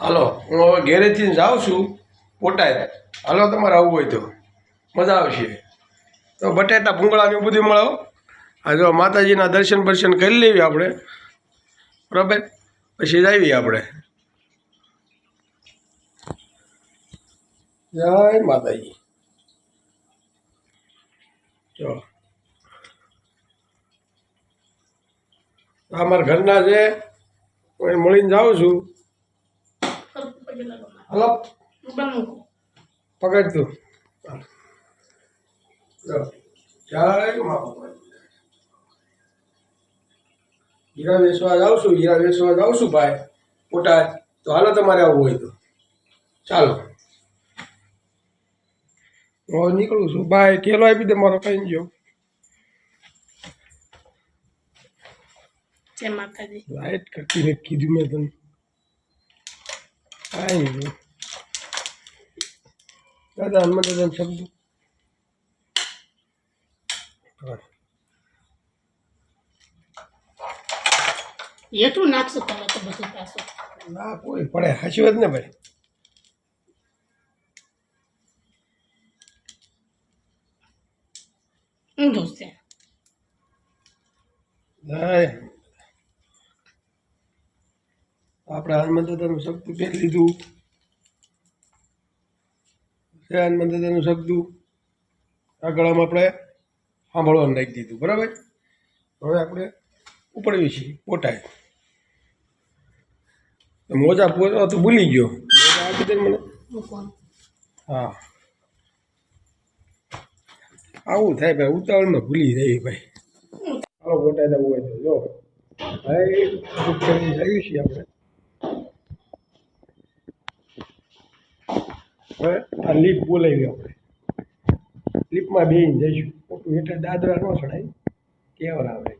હાલો, હું હવે ઘેરેથી જાઉં છું પોટાય હાલો, તમારે આવવું હોય તો. મજા આવશે. તો બટેટા ભૂંગળા ને એવું બધું મળો આ જો માતાજીના દર્શન બર્શન કરી લેવી આપણે. બરાબર? પછી જ આવીએ આપણે. જય માતાજી. જો. અમારા ઘરના છે મળીને જાઉં છું હલો પકડ તું ચાલો. જય હીરા વેચવા જાઉં છું હીરા વેચવા જાઉં છું ભાઈ બોટાદ તો હાલો તમારે આવવું હોય તો ચાલો હું નીકળું છું ભાઈ કેલો આપી દે મારો કઈ ગયો લાઈટ કરતી કીધું મેં તને નહીં. દાદા હનુમાન દાદા શબ્દ એટલું નાખશો તમે તો બધું પાછું. ના કોઈ પડે. હાચી વાત ને ભાઈ? ઊંધું છે. નાય આપણે હનુમાન દાદાનું શબ્દ પહેરી લીધું. છે હનુમાન દાદાનું શબ્દ ગળામાં આપણે સાંભળવાનું નાખી દીધું. બરાબર? હવે આપણે ઉપડવી છીએ પોટાય. મોજા પોતા તો ભૂલી ગયો. મને. હા. આવું થાય ભાઈ, ઉતાવળમાં ભૂલી જાય ભાઈ. ચાલો પોટાય જવું હોય તો જો. ભાઈ બુક કરીને છીએ આપણે. હવે આ લીપ બોલાવી આપણે લીપમાં બેહીને જઈશું ખોટું હેઠળ દાદરા ન ચડાય. કેવર આવે.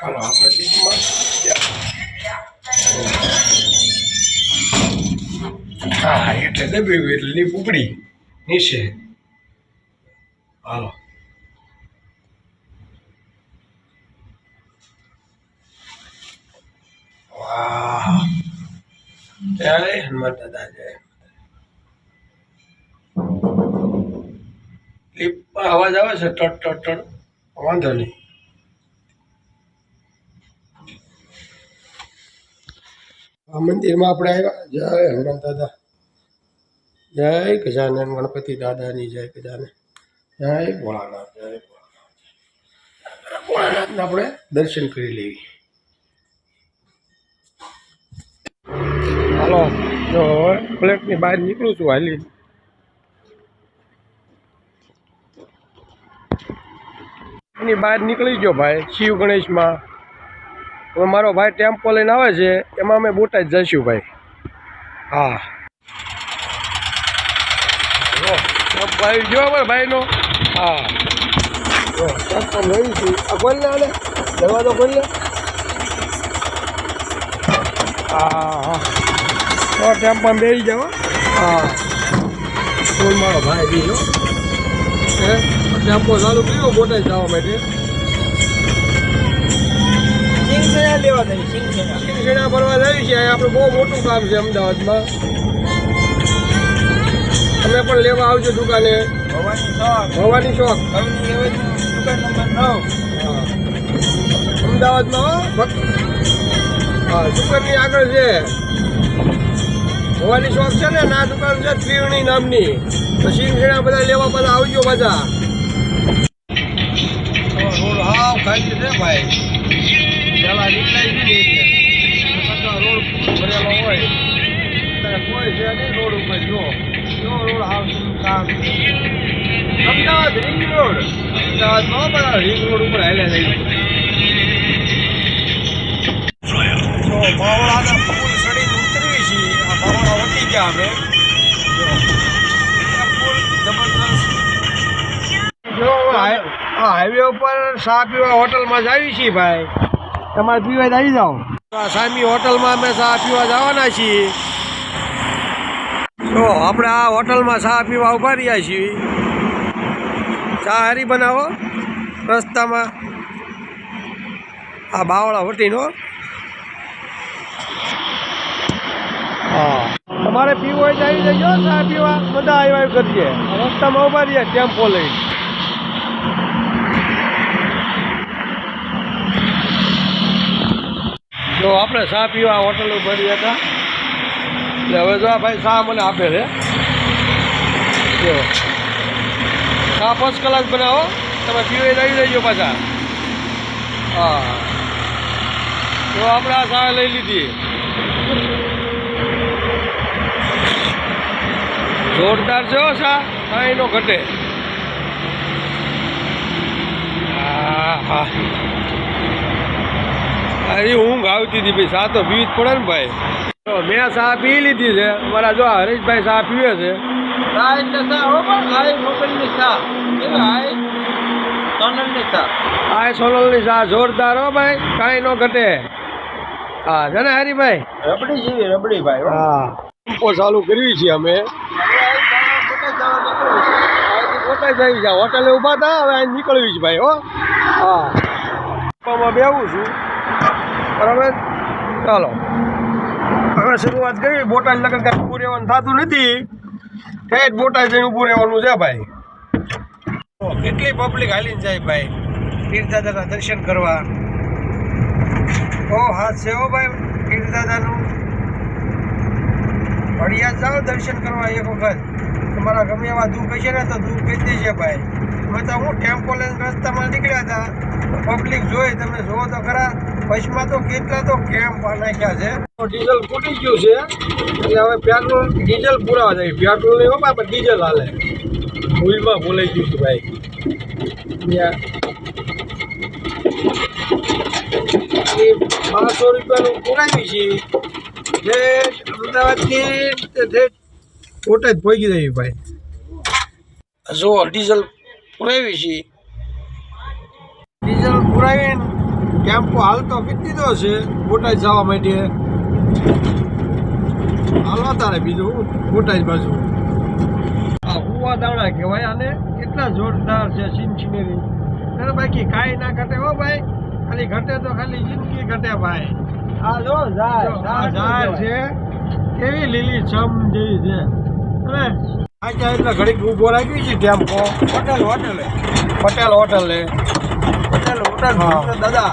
હાલો આપણે લીપમાં હા એટલે દબાવી એટલે લીપ ઉપડી. નીચે. હાલો. જય હનુમાન દાદા જય. અવાજ આવે છે, ટટ ટટ ટટ. વાંધો નહીં. આ મંદિરમાં આપણે આવ્યા. જય હનુમાન દાદા. જય ગજાનન ગણપતિ દાદાની જય ગજાનન. જય ભોળાનાથ જય ભોળાનાથ. ભોળાનાથને આપણે દર્શન કરી લેવી હાલો જો ફ્લેટની બહાર નીકળું છું હાલી. એની બહાર નીકળી ગયો ભાઈ, શિવ ગણેશમાં. મારો ભાઈ ટેમ્પો લઈને આવે છે, એમાં અમે બોટાદ જઈશું ભાઈ. હા. જો ટેમ્પો આવી ગયો ભાઈનો. હા. જો ટેમ્પો લઈશું આ ખોલ ને દરવાજો ખોલ ને હા હા. તો ટેમ્પો બેસી જાઓ. હા. ફૂલ મારો ભાઈ બીજો. હે? ટેમ્પો ચાલુ કર્યો બોટાદ જવા માટે. શિક્ષણા ફરવા જઈએ છે આપણે બહુ મોટું કામ છે અમદાવાદમાં. તમે પણ લેવા આવજો દુકાને. ભવાની શોખ. દુકાન નંબર નવ. હા. અમદાવાદમાં હો, ભક્ત. હા દુકાનની આગળ છે. ભવાની શોખ છે ને, ના દુકાન છે, ત્રિવેણી નામની. તો શિક્ષણા બધા લેવા બધા આવજો બધા રોડ હાવ ખાલી છે ભાઈ. પેલા નીકળાઈ ગઈ રોડ ભરેલો હોય. કોઈ છે નહીં રોડ ઉપર, જો. જો રોડ હાવ કામ અમદાવાદ રિંગ રોડ. અમદાવાદમાં બધા રિંગ રોડ ઉપર હાલ્યા નહીં જો બાવળા વટી ગયા અમે જો આ પુલ જબરદસ્ત જો આ હાઈવે ઉપર ચા પીવા હોટલમાં જાવી છીએ ભાઈ. તમારે પીવા જ આવી જાઓ. સામી હોટલમાં અમે ચા પીવા જવાના છીએ. જો, આપણે આ હોટલમાં ચા પીવા ઊભા રહ્યા છીએ. ચા હારી બનાવો? રસ્તામાં. આ બાવળા વટીનો હા તમારે પીવો હોય તો આવી જજો, ચા પીવા. બધા આવ્યા કરીએ. રસ્તામાં ઊભા રહીએ, ટેમ્પો લઈ જો આપણે ચા પીવા હોટલ રહ્યા હતા. એટલે હવે જો ભાઈ ચા મને આપે છે. જો. ચા પાંચ કલાક બનાવો. તમે પીવે આવી જજો પાછા. હા. તો આપણે આ ચા લઈ લીધી. જોરદાર છે સા. કાંઈ નો ઘટે. હા હા અરે ઊંઘ આવતી હતી ભાઈ. સા તો પીવી જ પડે ને ભાઈ. મેં સા પી લીધી છે. મારા જો હરેશભાઈ સા પીવે છે. આ સોનલની સા જોરદાર હો ભાઈ. કાંઈ નો ઘટે. હા છે ને હરીભાઈ? રબડી જેવી રબડી ભાઈ હા. ચાલુ કરવી છે અમે હવે આ જવા પોતે જવા નીકળું છું. અહીંથી જઈ જાઓ. હોટલે ઊભા હતા હવે અહીં નીકળવી જ ભાઈ હો. હા. બેવું છું. બરાબર? ચાલો. હવે શરૂઆત કરી બોટાદ લગન કાંઈ ઊભું રહેવાનું થતું નથી. ઠેઠ બોટાદ જઈને ઊભું રહેવાનું છે ભાઈ? ઓ, કેટલી પબ્લિક હાલીને જાય ભાઈ? તીર્થદાદાના દર્શન કરવા. ઓ હાથ છે હો ભાઈ. તીર્થદાદાનું. ફળિયાદ જાઓ દર્શન કરવા એક વખત. તમારા ગમે એવા દુઃખ હશે ને તો દુઃખ કહી દેશે ભાઈ. અમે તો હું ટેમ્પો લઈને રસ્તામાં નીકળ્યા હતા. પબ્લિક જોઈ, તમે જુઓ તો ખરા પછીમાં તો કેટલા તો કેમ્પ નાખ્યા છે. ડીઝલ ફૂટી ગયું છે. એટલે હવે પેટ્રોલ ડીઝલ પૂરાવા જાય. પેટ્રોલ નહીં હોય પણ ડીઝલ હાલે. ભૂલમાં ભૂલાઈ ગયું છે ભાઈ. બારસો રૂપિયાનું પૂરાવી છે. જે અમદાવાદથી તે જ પહોંચી જઈએ ભાઈ. જો ડીઝલ પુરાવી છે. ડીઝલ પુરાવીને ટેમ્પો હાલતો કીધી દો છે બોટાદ જવા માટે. હાલો તારે બીજું બોટાદ બાજુ. આ હુવા દાણા કહેવાય આને કેટલા જોરદાર છે સિનસિનેરી અરે બાકી કાંઈ ના ઘટે હો ભાઈ ખાલી ઘટે તો ખાલી જિંદગી ઘટે ભાઈ. આ જો ઝાડ, જો, આ ઝાડ ઝાડ છે કેવી લીલી છમ જેવી છે. આ ત્યાં એટલે ઘડીક ઊભો રાખી છે ટેમ્પો પટેલ હોટલે. પટેલ હોટલે. પટેલ હોટલ દાદા.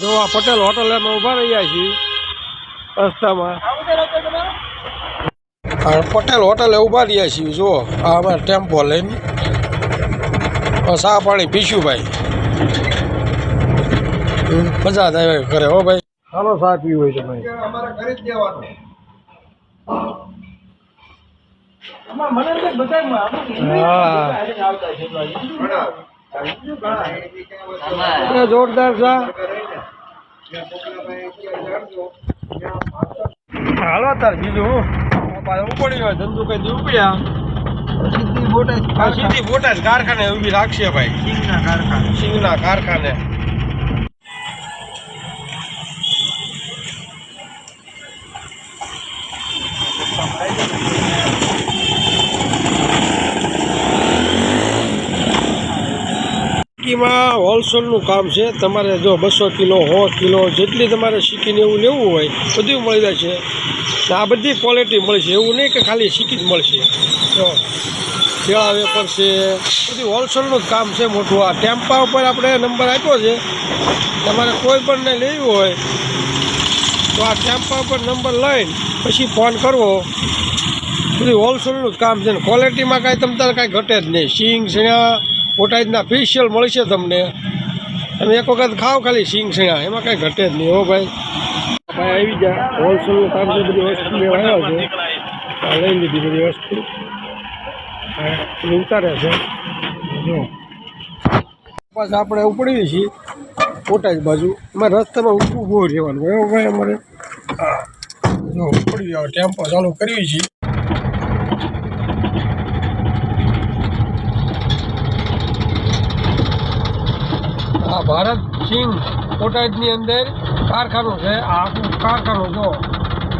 જો આ પટેલ હોટલે અમે ઊભા રહ્યા છીએ રસ્તામાં. પટેલ હોટલે ઊભા રહ્યા છીએ જુઓ. આ અમે ટેમ્પો લઈને. સા પાણી પીશું ભાઈ. મજા થાય આવે કરે હો ભાઈ. ચાલો ચા પીવું હોય છે ભાઈ અમારે ઘરે જ દેવાનું આમાં મને તો બધાયમાં અમુક હા. આવતા છે ઘણા. એ જોરદાર હાલો તાર બીજું ઉપડી હોય ધંધુ કઈ દી ઉપડ્યા? સીધી બોટાદ સીધી બોટાદ કારખાને ઊભી રાખશે ભાઈ. સિંગના કારખાના. સિંગના કારખાને. સિક્કીમાં હોલસેલનું કામ છે. તમારે જો બસો કિલો, સો કિલો જેટલી તમારે શીખીને એવું લેવું હોય, બધું મળી જાય ને આ બધી ક્વોલિટી મળશે. એવું નહીં કે ખાલી શીખી જ મળશે. જો કેળા વેપર છે. બધું હોલસેલનું જ કામ છે મોટું. આ ટેમ્પા ઉપર આપણે નંબર આપ્યો છે. તમારે કોઈ પણને લેવું હોય, તો આ ટેમ્પા ઉપર નંબર લઈને પછી ફોન કરવો. બધું હોલસેલનું જ કામ છે. ને ક્વોલિટીમાં કાંઈ તમ તારે કાંઈ ઘટે જ નહીં. સિંગ, શીણા બોટાદના સ્પેશિયલ મળશે તમને. તમે એક વખત ખાઓ ખાલી સિંગ શીણા, એમાં કાંઈ ઘટે જ નહીં, હો ભાઈ. ભાઈ આવી ગયા હોલસેલનું કામ છે બધી વસ્તુ લેવા છે. લઈ લીધી બધી વસ્તુ. ઉતારે છે. જો. આપણે ઉપડીએ છીએ બોટાદ બાજુ. અમારે રસ્તામાં ઊભું રહેવાનું બરાબર ભાઈ અમારે. જો, ઉપડી ટેમ્પો ચાલુ કરીએ છીએ. આ ભારત સિંહ કોટાજની અંદર કારખાનું છે. આ આખું કારખાનું જો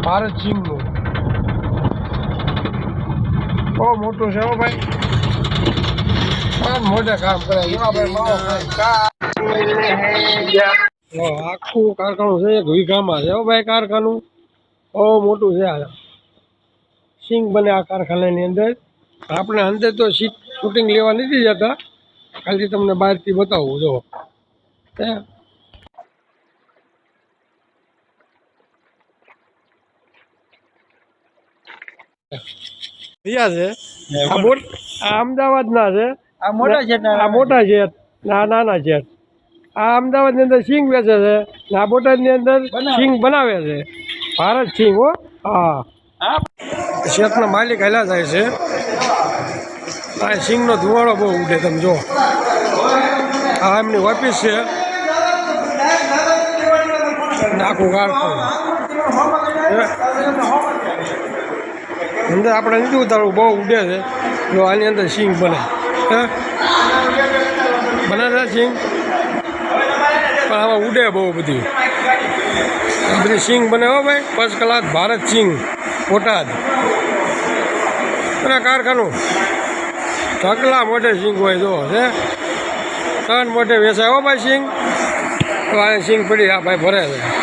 ભારત સિંહનું. બહુ મોટું છે હો ભાઈ. મોટા કામ કરે. એવા ભાઈ માવો ખાય. જો આખું કારખાનું છે, એક વીઘામાં છે હો ભાઈ કારખાનું. બહુ મોટું છે આ. સિંગ બને આ કારખાનાની અંદર. આપણે અંદર તો શીટ શૂટિંગ લેવા નથી જતા. ખાલી તમને બહારથી બતાવું, જો. બોટ આ અમદાવાદના છે. આ મોટા છે ને આ મોટા છે. આ નાના છે આ અમદાવાદની અંદર સિંગ વેચે છે. ના બોટાદની અંદર. સિંગ બનાવે છે. ભારત સિંગ હો. હા. શેતના માલિક હેલા થાય છે. આ સિંગનો ધુવાળો બહુ ઉડે તમે જો આ એમની ઓફિસ છે. આખું કારખાનું અંદર આપણે નથી ઉતારવું, બહુ ઉડે છે. જો આની અંદર સિંગ બને. બને છે સિંગ? પણ આમાં ઉડે બહુ બધી. આ બધી સિંગ બને હો ભાઈ. ફર્સ્ટ ક્લાસ ભારત સિંગ, બોટાદ. અને કારખાનું. ઢગલા મોટે સિંગ હોય જો છે ત્રણ મોટે વેચાય હો ભાઈ સિંગ. તો આ સિંગ પડી, આ ભાઈ ભરે છે.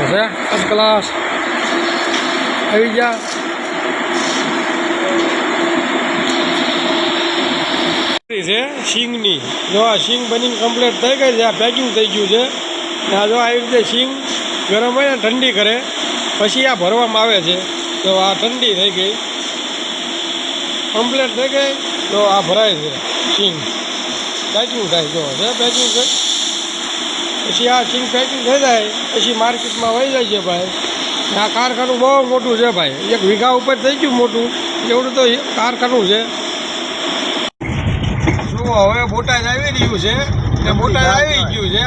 છે ફર્સ્ટ ક્લાસ આવી ગયા છે સિંગની જો આ સિંગ બનીને કમ્પ્લીટ થઈ ગઈ છે આ પેકિંગ થઈ ગયું છે આ જો આવી રીતે સિંગ ગરમ હોય ને ઠંડી કરે પછી આ ભરવામાં આવે છે તો આ ઠંડી થઈ ગઈ કમ્પ્લીટ થઈ ગઈ તો આ ભરાય છે સિંગ પેકિંગ થાય જો છે પેકિંગ છે પછી આ સિંગ પેકિંગ થઈ જાય પછી માર્કેટમાં વહી જાય છે ભાઈ. આ કારખાનું બહુ મોટું છે ભાઈ. એક વીઘા ઉપર થઈ ગયું મોટું. એવડું તો કારખાનું છે. શું હવે બોટાદ આવી રહ્યું છે. એ બોટાદ આવી ગયું છે.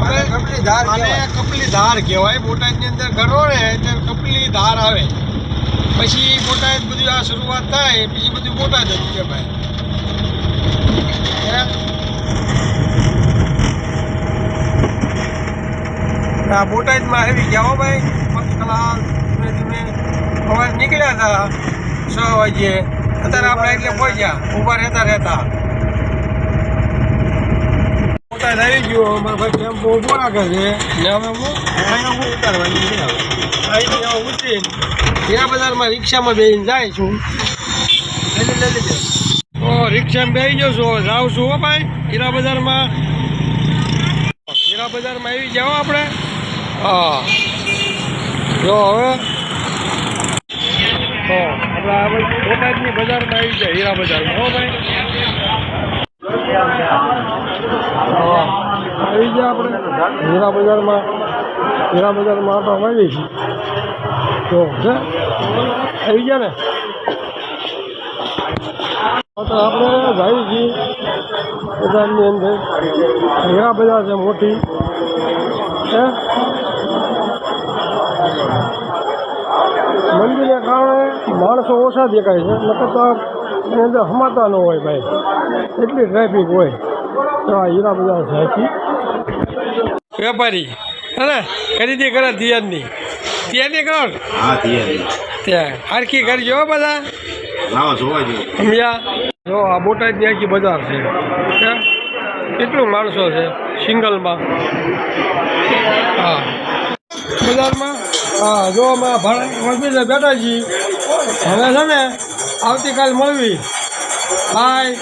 હવે કપલી ધાર અને કપલી ધાર કહેવાય. બોટાદની અંદર ગણો ને એટલે કપલી ધાર આવે. પછી બોટાદ બધું આ શરૂઆત થાય પછી બધું બોટાદ જ છે ભાઈ હે? આ બોટાદમાં આવી ગયા હો ભાઈ. ક્લાસ ધીમે ધીમે અવાજ નીકળ્યા હતા. છ વાગ્યે. અત્યારે આપણે એટલે પહોંચ્યા. ઊભા રહેતા રહેતા. બોટાદ આવી ગયો. અમારા ભાઈ ટેમ્પો ઊભો રાખે છે. ને હવે હું અહીંયા ઉતારવાની છે. હવે અહીં હવે ઉતરીને. હીરા બજારમાં રિક્ષામાં બેસીને જાય છું. ઓ, રિક્ષામાં બેસી ગયો છું. જાઉં છું હો ભાઈ. હીરા બજારમાં. હીરા બજારમાં આવી જાઓ આપણે. હા. જો હવે. તો આપણે બોટાદની બજારમાં આવી જાય હીરા બજારમાં. હો ભાઈ. આવી ગયા આપણે. હીરા બજારમાં હીરા બજારમાં આપણે આવી તો છે આવી ગયા ને? તો આપણે જાય છીએ બજારની અંદર. હીરા બજાર છે મોટી. હે. માણસો ઓછા દેખાય છે. નકર તો એની અંદર હમાતા ન હોય ભાઈ. એટલી ટ્રાફિક હોય. તો આ હીરા બજાર સાચી વેપારી. હે ખરીદી કરે દિયાની દિયાની કરો હા તૈયાર ત્યાં હરખી કરજો હો બધા? લાવો જોવા જોઈએ. સમજ્યા જો આ બોટાદની આખી બજાર છે. હે? કેટલું માણસો છે? સિંગલમાં. હા. બજારમાં? હા જો અમે ભાડા બેઠા છીએ. હવે છે ને આવતીકાલ મળવી. બાય